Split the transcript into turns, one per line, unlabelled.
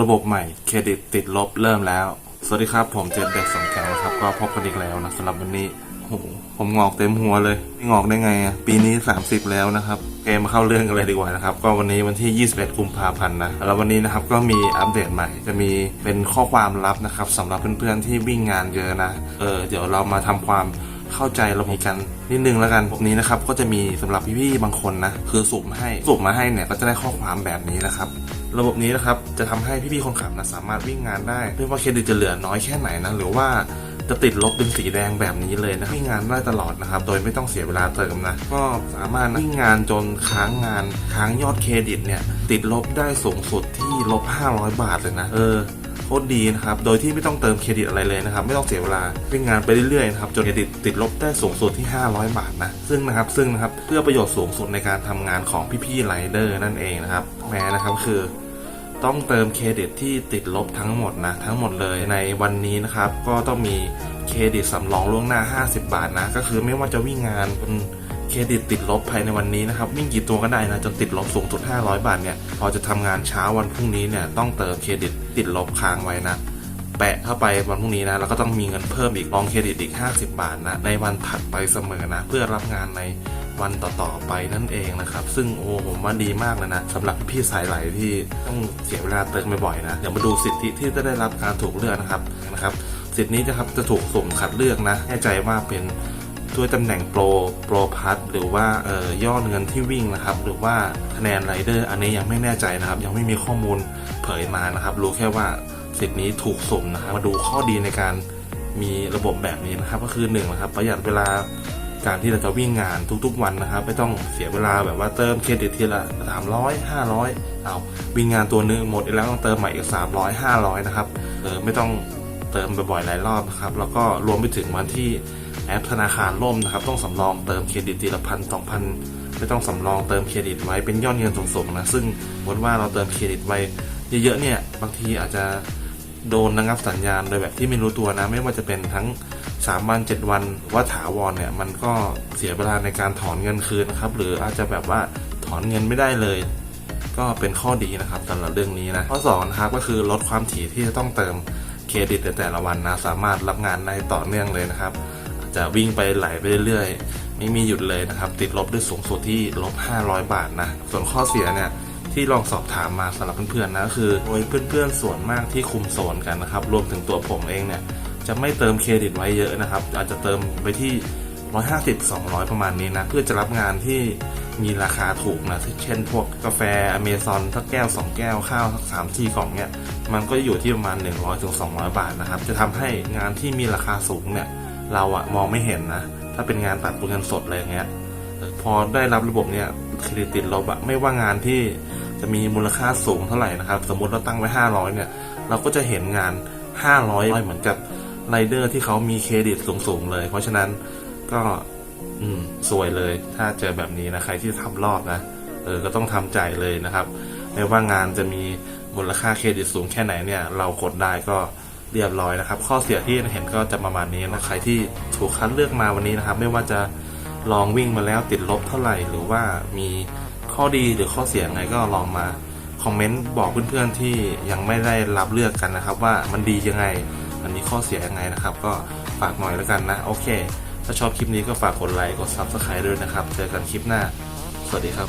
ระบบใหม่เครดิตติดลบเริ่มแล้ว สวัสดีครับ ผมเจดเด็กสองแถวนะครับ ก็พบกันอีกแล้วนะสำหรับวันนี้โอ้โหผมงอกเต็มหัวเลยไม่งอกได้ไงอะปีนี้ 30 แล้วนะครับเกมมาเข้าเรื่องกันเลยดีกว่านะครับ ก็วันนี้วันที่ 21 กุมภาพันธ์นะแล้ววันนี้นะครับก็มีอัปเดตใหม่ จะมีเป็นข้อความลับนะครับสำหรับเพื่อนๆที่วิ่งงานเยอะนะเออเดี๋ยวเรามาทำความ เข้าใจระบบกันนิดนึงแล้วกันพวกนี้นะครับก็จะมีสำหรับพี่ๆบางคนนะคือสุ่มให้สุ่มมาให้เนี่ยก็จะได้ข้อความแบบนี้นะครับระบบนี้นะครับจะทำให้พี่ๆคนขับนะสามารถวิ่งงานได้ไม่ว่าเครดิตจะเหลือน้อยแค่ไหนนะหรือว่าจะติดลบเป็นสีแดงแบบนี้เลยนะวิ่งงานได้ตลอดนะครับ โดยไม่ต้องเสียเวลาเติมนะ ก็สามารถวิ่งงานจนค้างงานค้างยอดเครดิตเนี่ย ติดลบได้สูงสุดที่ลบ 500 บาทเลยนะ เออ โคตรดีนะครับ โดยที่ไม่ต้องเติมเครดิตอะไรเลยนะครับ ไม่ต้องเสียเวลาวิ่งงานไปเรื่อยๆนะครับจนเครดิตติดลบได้สูงสุดที่ 500 บาทนะ ซึ่งนะครับ ซึ่งนะครับ เพื่อประโยชน์สูงสุดในการทำงานของพี่ๆไรเดอร์นั่นเองนะครับ แม้นะครับคือต้องเติมเครดิตที่ติดลบทั้งหมดนะ ทั้งหมดเลยในวันนี้นะครับ ก็ต้องมีเครดิตสำรองล่วงหน้า 50 บาทนะ ก็คือไม่ว่าจะวิ่งงานบน เครดิตติดลบภายในวันนี้นะครับวิ่งกี่ตัวก็ได้นะจนติดลบสูงสุด 500 บาทเนี่ยพอจะทำงานเช้าวันพรุ่งนี้เนี่ยต้องเติมเครดิตติดลบค้างไว้นะแปะเข้าไปวันพรุ่งนี้นะแล้วก็ต้องมีเงินเพิ่มอีกลองเครดิตอีก 50 บาทนะในวันถัดไปเสมอนะ เพื่อรับงานในวันต่อๆไปนั่นเองนะครับ ซึ่งโอ้ผมว่าดีมากเลยนะสำหรับพี่สายไหลที่ต้องเสียเวลาเติมบ่อยๆนะเดี๋ยวมาดูสิทธิที่จะได้รับการถูกเลือกนะครับนะครับ สิทธินี้จะครับจะถูกสุ่มคัดเลือกนะแน่ใจว่าเป็น ด้วยตำแหน่งโปรโปรพัทหรือว่าเอ่อยอดเงินที่วิ่งนะครับ หรือว่าคะแนนไรเดอร์อันนี้ยังไม่แน่ใจนะครับ ยังไม่มีข้อมูลเผยมานะครับ รู้แค่ว่าสิทธินี้ถูกสุ่มนะครับ มาดูข้อดีในการมีระบบแบบนี้นะครับ ก็คือหนึ่งนะครับประหยัดเวลาการที่เราจะวิ่งงานทุกๆวันนะครับ ไม่ต้องเสียเวลาแบบว่าเติมเครดิตทีละสามร้อยห้าร้อยเอาวิ่งงานตัวหนึงหมดแล้วต้องเติมใหม่อีกสามร้อยห้าร้อยนะครับเออไม่ต้อง เติมบ่อยๆหลายรอบนะครับ แล้วก็รวมไปถึงวันที่แอปธนาคารล่มนะครับ ต้องสำรองเติมเครดิตทีละพันสองพันไม่ต้องสำรองเติมเครดิตไว้เป็นยอดเงินสูงๆนะซึ่งสมมติว่าเราเติมเครดิตไว้เยอะๆเนี่ยบางทีอาจจะโดนระงับสัญญาณโดยแบบที่ไม่รู้ตัวนะ ไม่ว่าจะเป็นทั้ง 3 วัน 7 วันว่าถาวรเนี่ย มันก็เสียเวลาในการถอนเงินคืนนะครับ หรืออาจจะแบบว่าถอนเงินไม่ได้เลย ก็เป็นข้อดีนะครับสำหรับเรื่องนี้นะข้อสองนะครับก็คือลดความถี่ที่จะต้องเติม เครดิตในแต่ละวันนะสามารถรับงานได้ต่อเนื่องเลยนะครับ จะวิ่งไปไหลไปเรื่อยๆไม่มีหยุดเลยนะครับ ติดลบด้วยสูงสุดที่ลบ 500 บาทนะ ส่วนข้อเสียเนี่ยที่ลองสอบถามมาสำหรับเพื่อนๆนะก็คือโดยเพื่อนๆส่วนมากที่คุมโซนกันนะครับ รวมถึงตัวผมเองเนี่ยจะไม่เติมเครดิตไว้เยอะนะครับ อาจจะเติมไปที่ 150 200 ประมาณนี้นะ เพื่อจะรับงานที่มีราคาถูกนะเช่นพวกกาแฟอเมซอนถ้าแก้ว 2 แก้วข้าวสัก3ที่กล่องเนี่ย มันก็อยู่ที่ประมาณ 100ถึง200 บาทนะครับ จะทำให้งานที่มีราคาสูงเนี่ย เราอะมองไม่เห็นนะ ถ้าเป็นงานตัดเป็นเงินสดอะไรเงี้ยพอได้รับระบบเนี่ยเครดิตติดลบอะไม่ว่างานที่จะมีมูลค่าสูงเท่าไหร่นะครับ สมมติเราตั้งไว้ 500 เนี่ย เราก็จะเห็นงาน 500 เหมือนกับไรเดอร์ที่เขามีเครดิตสูงๆเลย เพราะฉะนั้น ก็ อืมสวยเลย ถ้าเจอแบบนี้นะใครที่ทำรอบนะเออก็ต้องทำใจเลยนะครับไม่ว่างานจะมีมูลค่าเครดิตสูงแค่ไหนเนี่ย เรากดได้ก็เรียบร้อยนะครับ ข้อเสียที่เห็นก็จะประมาณนี้นะใครที่ถูกคัดเลือกมาวันนี้นะครับ ไม่ว่าจะลองวิ่งมาแล้วติดลบเท่าไหร่ หรือว่ามีข้อดีหรือข้อเสียยังไงก็ลองมาคอมเมนต์บอกเพื่อนๆที่ยังไม่ได้รับเลือกกันนะครับ ว่ามันดียังไง มันมีข้อเสียยังไงนะครับ ก็ฝากหน่อยแล้วกันนะ โอเค ถ้าชอบคลิปนี้ก็ฝากกดไลค์กด Subscribe ด้วยนะครับ เจอกันคลิปหน้า สวัสดีครับ